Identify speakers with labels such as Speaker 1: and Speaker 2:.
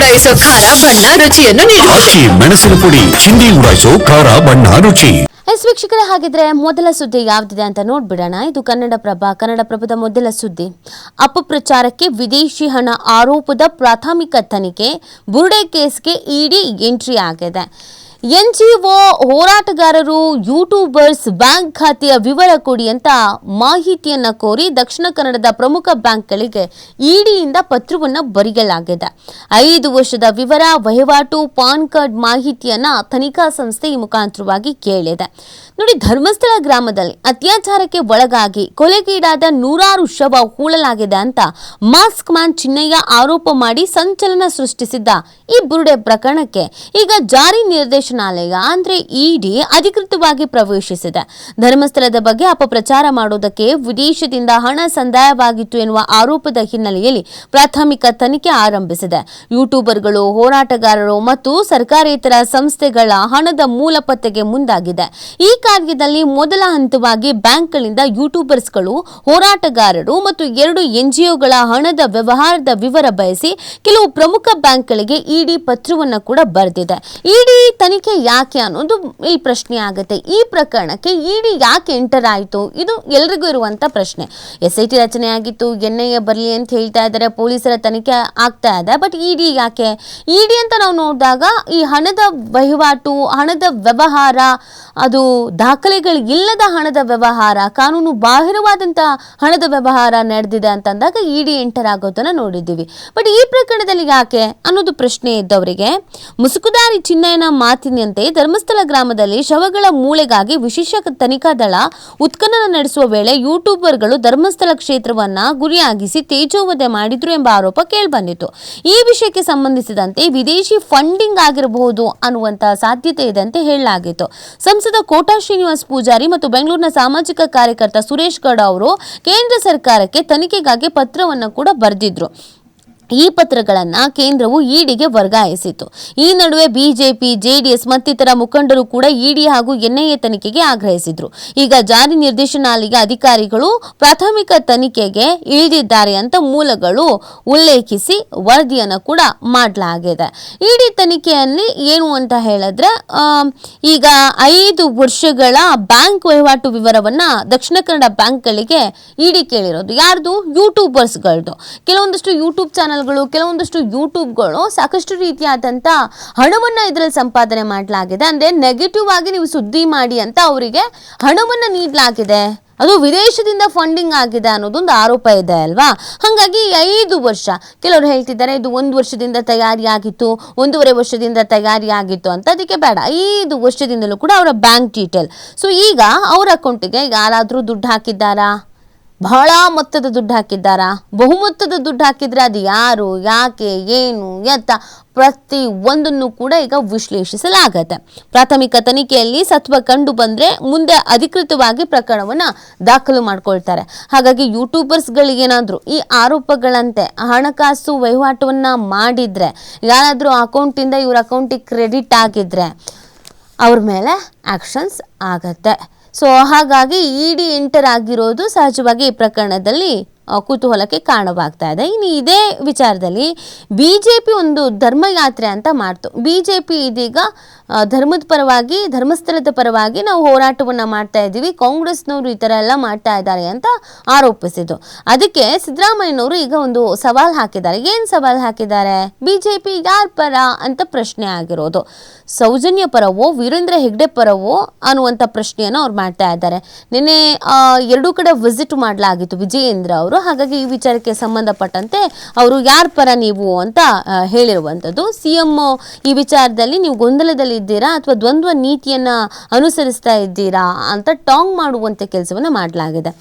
Speaker 1: ಉಡಾಯಿಸೋ ಖಾರ ಬಣ್ಣ ರುಚಿಯನ್ನು ನೀಡುತ್ತದೆ
Speaker 2: ಮೆಣಸಿನ ಪುಡಿ ಚಿಂದಿ ಉಡಾಯಿಸೋ ಖಾರ ಬಣ್ಣ ರುಚಿ.
Speaker 3: ಎಸ್ ವೀಕ್ಷಕರೇ ಹಾಗಿದ್ರೆ ಮೊದಲ ಸುದ್ದಿ ಯಾವ್ದಿದೆ ಅಂತ ನೋಡ್ಬಿಡೋಣ. ಇದು ಕನ್ನಡಪ್ರಭ ಕನ್ನಡಪ್ರಭದ ಮೊದಲ ಸುದ್ದಿ. ಅಪಪ್ರಚಾರಕ್ಕೆ ವಿದೇಶಿ ಹಣ ಆರೋಪದ ಪ್ರಾಥಮಿಕ ತನಿಖೆ ಬುರ್ಡೆ ಕೇಸ್ಗೆ ಇಡಿ ಎಂಟ್ರಿ ಆಗಿದೆ. ಎನ್ಜಿಒ ಹೋರಾಟಗಾರರು ಯೂಟ್ಯೂಬರ್ಸ್ ಬ್ಯಾಂಕ್ ಖಾತೆಯ ವಿವರ ಕೊಡಿ ಅಂತ ಮಾಹಿತಿಯನ್ನ ಕೋರಿ ದಕ್ಷಿಣ ಕನ್ನಡದ ಪ್ರಮುಖ ಬ್ಯಾಂಕ್ಗಳಿಗೆ ಇಡಿಯಿಂದ ಪತ್ರವನ್ನು ಬರೆಯಲಾಗಿದೆ. ಐದು ವರ್ಷದ ವಿವರ, ವಹಿವಾಟು, ಪಾನ್ ಕಾರ್ಡ್ ಮಾಹಿತಿಯನ್ನ ತನಿಖಾ ಸಂಸ್ಥೆ ಈ ಮುಖಾಂತರವಾಗಿ ಕೇಳಿದೆ. ನೋಡಿ, ಧರ್ಮಸ್ಥಳ ಗ್ರಾಮದಲ್ಲಿ ಅತ್ಯಾಚಾರಕ್ಕೆ ಒಳಗಾಗಿ ಕೊಲೆಗೀಡಾದ ನೂರಾರು ಶವ ಹೂಳಲಾಗಿದೆ ಅಂತ ಮಾಸ್ಕ್ ಮ್ಯಾನ್ ಚಿನ್ನಯ್ಯ ಆರೋಪ ಮಾಡಿ ಸಂಚಲನ ಸೃಷ್ಟಿಸಿದ್ದ ಈ ಬುರುಡೆ ಪ್ರಕರಣಕ್ಕೆ ಈಗ ಜಾರಿ ನಿರ್ದೇಶನಾಲಯ ಅಂದ್ರೆ ಇಡಿ ಅಧಿಕೃತವಾಗಿ ಪ್ರವೇಶಿಸಿದೆ. ಧರ್ಮಸ್ಥಳದ ಬಗ್ಗೆ ಅಪಪ್ರಚಾರ ಮಾಡೋದಕ್ಕೆ ವಿದೇಶದಿಂದ ಹಣ ಸಂದಾಯವಾಗಿತ್ತು ಎನ್ನುವ ಆರೋಪದ ಹಿನ್ನೆಲೆಯಲ್ಲಿ ಪ್ರಾಥಮಿಕ ತನಿಖೆ ಆರಂಭಿಸಿದೆ. ಯೂಟ್ಯೂಬರ್ಗಳು, ಹೋರಾಟಗಾರರು ಮತ್ತು ಸರ್ಕಾರೇತರ ಸಂಸ್ಥೆಗಳ ಹಣದ ಮೂಲ ಪತ್ತೆಗೆ ಮುಂದಾಗಿದೆ. ಈ ಕಾರ್ಯದಲ್ಲಿ ಮೊದಲ ಹಂತವಾಗಿ ಬ್ಯಾಂಕ್ಗಳಿಂದ ಯೂಟ್ಯೂಬರ್ಸ್ಗಳು ಹೋರಾಟಗಾರರು ಮತ್ತು ಎರಡು ಎನ್ಜಿಒಗಳ ಹಣದ ವ್ಯವಹಾರದ ವಿವರ ಬಯಸಿ ಕೆಲವು ಪ್ರಮುಖ ಬ್ಯಾಂಕ್ಗಳಿಗೆ ಇಡಿ ಪತ್ರವನ್ನು ಕೂಡ ಬರೆದಿದೆ. ಇಡಿ ತನಿಖೆ ಯಾಕೆ ಅನ್ನೋದು ಈ ಪ್ರಶ್ನೆ ಆಗುತ್ತೆ. ಈ ಪ್ರಕರಣಕ್ಕೆ ಇಡಿ ಯಾಕೆ ಎಂಟರ್ ಆಯಿತು? ಇದು ಎಲ್ರಿಗೂ ಇರುವಂಥ ಪ್ರಶ್ನೆ. ಎಸ್ ಐ ಟಿ ರಚನೆ ಆಗಿತ್ತು, ಎನ್ ಐ ಎ ಬರಲಿ ಅಂತ ಹೇಳ್ತಾ ಇದ್ದಾರೆ ಪೊಲೀಸರ ತನಿಖೆ ಆಗ್ತಾ ಇದೆ, ಬಟ್ ಇಡಿ ಯಾಕೆ? ಇಡಿ ಅಂತ ನಾವು ನೋಡಿದಾಗ ಈ ಹಣದ ವಹಿವಾಟು, ಹಣದ ವ್ಯವಹಾರ, ಅದು ದಾಖಲೆಗಳು ಇಲ್ಲದ ಹಣದ ವ್ಯವಹಾರ, ಕಾನೂನು ಬಾಹಿರವಾದಂಥ ಹಣದ ವ್ಯವಹಾರ ನಡೆದಿದೆ ಅಂತಂದಾಗ ಇಡಿ ಎಂಟರ್ ಆಗೋದನ್ನ ನೋಡಿದ್ದೀವಿ. ಬಟ್ ಈ ಪ್ರಕರಣದಲ್ಲಿ ಯಾಕೆ ಅನ್ನೋದು ಪ್ರಶ್ನೆ ಇದ್ದವರಿಗೆ, ಮುಸುಕುದಾರಿ ಚಿನ್ನಯನ ಮಾತಿನಂತೆ ಧರ್ಮಸ್ಥಳ ಗ್ರಾಮದಲ್ಲಿ ಶವಗಳ ಮೂಳೆಗಾಗಿ ವಿಶೇಷ ತನಿಖಾ ದಳ ಉತ್ಖನನ ನಡೆಸುವ ವೇಳೆ ಯೂಟ್ಯೂಬರ್ಗಳು ಧರ್ಮಸ್ಥಳ ಕ್ಷೇತ್ರವನ್ನ ಗುರಿಯಾಗಿಸಿ ತೇಜೋವಧೆ ಮಾಡಿದ್ರು ಎಂಬ ಆರೋಪ ಕೇಳಿಬಂದಿತ್ತು. ಈ ವಿಷಯಕ್ಕೆ ಸಂಬಂಧಿಸಿದಂತೆ ವಿದೇಶಿ ಫಂಡಿಂಗ್ ಆಗಿರಬಹುದು ಅನ್ನುವಂತಹ ಸಾಧ್ಯತೆ ಇದೆ ಅಂತ ಹೇಳಲಾಗಿತ್ತು. ಸಂಸದ ಕೋಟಾ ಶ್ರೀನಿವಾಸ್ ಪೂಜಾರಿ ಮತ್ತು ಬೆಂಗಳೂರಿನ ಸಾಮಾಜಿಕ ಕಾರ್ಯಕರ್ತ ಸುರೇಶ್ ಗೌಡ ಅವರು ಕೇಂದ್ರ ಸರ್ಕಾರಕ್ಕೆ ತನಿಖೆಗಾಗಿ ಪತ್ರವನ್ನು ಕೂಡ ಬರೆದಿದ್ರು. ಈ ಪತ್ರಗಳನ್ನು ಕೇಂದ್ರವು ಇಡಿಗೆ ವರ್ಗಾಯಿಸಿತು. ಈ ನಡುವೆ ಬಿಜೆಪಿ, ಜೆಡಿಎಸ್ ಮತ್ತಿತರ ಮುಖಂಡರು ಕೂಡ ಇಡಿ ಹಾಗೂ ಎನ್ಐಎ ತನಿಖೆಗೆ ಆಗ್ರಹಿಸಿದ್ರು. ಈಗ ಜಾರಿ ನಿರ್ದೇಶನಾಲಯ ಅಧಿಕಾರಿಗಳು ಪ್ರಾಥಮಿಕ ತನಿಖೆಗೆ ಇಳಿದಿದ್ದಾರೆ ಅಂತ ಮೂಲಗಳು ಉಲ್ಲೇಖಿಸಿ ವರದಿಯನ್ನು ಕೂಡ ಮಾಡಲಾಗಿದೆ. ಇಡಿ ತನಿಖೆಯಲ್ಲಿ ಏನು ಅಂತ ಹೇಳಿದ್ರೆ ಈಗ ಐದು ವರ್ಷಗಳ ಬ್ಯಾಂಕ್ ವಹಿವಾಟು ವಿವರವನ್ನ ದಕ್ಷಿಣ ಕನ್ನಡ ಬ್ಯಾಂಕ್ಗಳಿಗೆ ಇಡಿ ಕೇಳಿರೋದು. ಯಾರ್ದು? ಯೂಟ್ಯೂಬರ್ಸ್ಗಳದ್ದು ಕೆಲವೊಂದಷ್ಟು ಯೂಟ್ಯೂಬ್ ಚಾನಲ್ಗಳು ಕೆಲವೊಂದಷ್ಟು ಯೂಟ್ಯೂಬ್ಗಳು ಸಾಕಷ್ಟು ರೀತಿಯಾದಂಥ ಹಣವನ್ನು ಇದರಲ್ಲಿ ಸಂಪಾದನೆ ಮಾಡಲಾಗಿದೆ. ಅಂದರೆ ನೆಗೆಟಿವ್ ಆಗಿ ನೀವು ಸುದ್ದಿ ಮಾಡಿ ಅಂತ ಅವರಿಗೆ ಹಣವನ್ನು ನೀಡಲಾಗಿದೆ. ಅದು ವಿದೇಶದಿಂದ ಫಂಡಿಂಗ್ ಆಗಿದೆ ಅನ್ನೋದೊಂದು ಆರೋಪ ಇದೆ ಅಲ್ವಾ? ಹಾಗಾಗಿ ಐದು ವರ್ಷ, ಕೆಲವರು ಹೇಳ್ತಿದ್ದಾರೆ ಇದು ಒಂದು ವರ್ಷದಿಂದ ತಯಾರಿಯಾಗಿತ್ತು, ಒಂದೂವರೆ ವರ್ಷದಿಂದ ತಯಾರಿಯಾಗಿತ್ತು ಅಂತ ಅದಕ್ಕೆ ಬೇಡ. ಐದು ವರ್ಷದಿಂದಲೂ ಕೂಡ ಅವರ ಬ್ಯಾಂಕ್ ಡೀಟೇಲ್ ಸೊ ಈಗ ಅವ್ರ ಅಕೌಂಟಿಗೆ ಯಾರಾದರೂ ದುಡ್ಡು ಹಾಕಿದ್ದಾರಾ? ಬಹಳ ಮೊತ್ತದ ದುಡ್ಡು ಹಾಕಿದ್ದಾರಾ? ಬಹುಮೊತ್ತದ ದುಡ್ಡು ಹಾಕಿದ್ರೆ ಅದು ಯಾರು, ಯಾಕೆ, ಏನು ಎತ್ತ ಪ್ರತಿ ಒಂದನ್ನು ಕೂಡ ಈಗ ವಿಶ್ಲೇಷಿಸಲಾಗತ್ತೆ. ಪ್ರಾಥಮಿಕ ತನಿಖೆಯಲ್ಲಿ ಸತ್ವ ಕಂಡು ಬಂದರೆ ಮುಂದೆ ಅಧಿಕೃತವಾಗಿ ಪ್ರಕರಣವನ್ನ ದಾಖಲು ಮಾಡ್ಕೊಳ್ತಾರೆ. ಹಾಗಾಗಿ ಯೂಟ್ಯೂಬರ್ಸ್ಗಳಿಗೇನಾದರೂ ಈ ಆರೋಪಗಳಂತೆ ಹಣಕಾಸು ವಹಿವಾಟವನ್ನ ಮಾಡಿದ್ರೆ, ಯಾರಾದರೂ ಅಕೌಂಟಿಂದ ಇವ್ರ ಅಕೌಂಟಿಗೆ ಕ್ರೆಡಿಟ್ ಆಗಿದ್ರೆ, ಅವ್ರ ಮೇಲೆ ಆಕ್ಷನ್ಸ್ ಆಗತ್ತೆ. ಸೊ ಹಾಗಾಗಿ ಇಡಿ ಎಂಟರ್ ಆಗಿರೋದು ಸಹಜವಾಗಿ ಈ ಪ್ರಕರಣದಲ್ಲಿ ಕುತೂಹಲಕ್ಕೆ ಕಾರಣವಾಗ್ತಾ ಇದೆ. ಇನ್ನು ಇದೇ ವಿಚಾರದಲ್ಲಿ ಬಿ ಜೆ ಪಿ ಒಂದು ಧರ್ಮಯಾತ್ರೆ ಅಂತ ಮಾಡ್ತು. ಬಿ ಜೆ ಪಿ ಇದೀಗ ಧರ್ಮದ ಪರವಾಗಿ, ಧರ್ಮಸ್ಥಳದ ಪರವಾಗಿ ನಾವು ಹೋರಾಟವನ್ನು ಮಾಡ್ತಾ ಇದ್ದೀವಿ. ಕಾಂಗ್ರೆಸ್ನವರು ಈ ಥರ ಎಲ್ಲ ಮಾಡ್ತಾ ಇದ್ದಾರೆ ಅಂತ ಆರೋಪಿಸಿದ್ದು. ಅದಕ್ಕೆ ಸಿದ್ದರಾಮಯ್ಯನವರು ಈಗ ಒಂದು ಸವಾಲು ಹಾಕಿದ್ದಾರೆ. ಏನು ಸವಾಲು ಹಾಕಿದ್ದಾರೆ? ಬಿ ಜೆ ಪಿ ಯಾರ ಪರ ಅಂತ ಪ್ರಶ್ನೆ ಆಗಿರೋದು. ಸೌಜನ್ಯ ಪರವೋ, ವೀರೇಂದ್ರ ಹೆಗ್ಡೆ ಪರವೋ ಅನ್ನುವಂಥ ಪ್ರಶ್ನೆಯನ್ನು ಅವ್ರು ಮಾಡ್ತಾ ಇದ್ದಾರೆ. ನಿನ್ನೆ ಎರಡೂ ಕಡೆ ವಿಸಿಟ್ ಮಾಡಲಾಗಿತ್ತು ವಿಜಯೇಂದ್ರ ಅವರು. ಹಾಗಾಗಿ ಈ ವಿಚಾರಕ್ಕೆ ಸಂಬಂಧಪಟ್ಟಂತೆ ಅವರು ಯಾರ ಪರ ನೀವು ಅಂತ ಹೇಳಿರುವಂಥದ್ದು. ಸಿ ಎಂ ಈ ವಿಚಾರದಲ್ಲಿ ನೀವು ಗೊಂದಲದಲ್ಲಿ ಇದ್ದೀರಾ ಅಥವಾ ದ್ವಂದ್ವ ನೀತಿಯನ್ನು ಅನುಸರಿಸ್ತಾ ಇದ್ದೀರಾ ಅಂತ ಟಾಂಗ್ ಮಾಡುವಂತೆ ಕೆಲಸವನ್ನು ಮಾಡಲಾಗಿದೆ.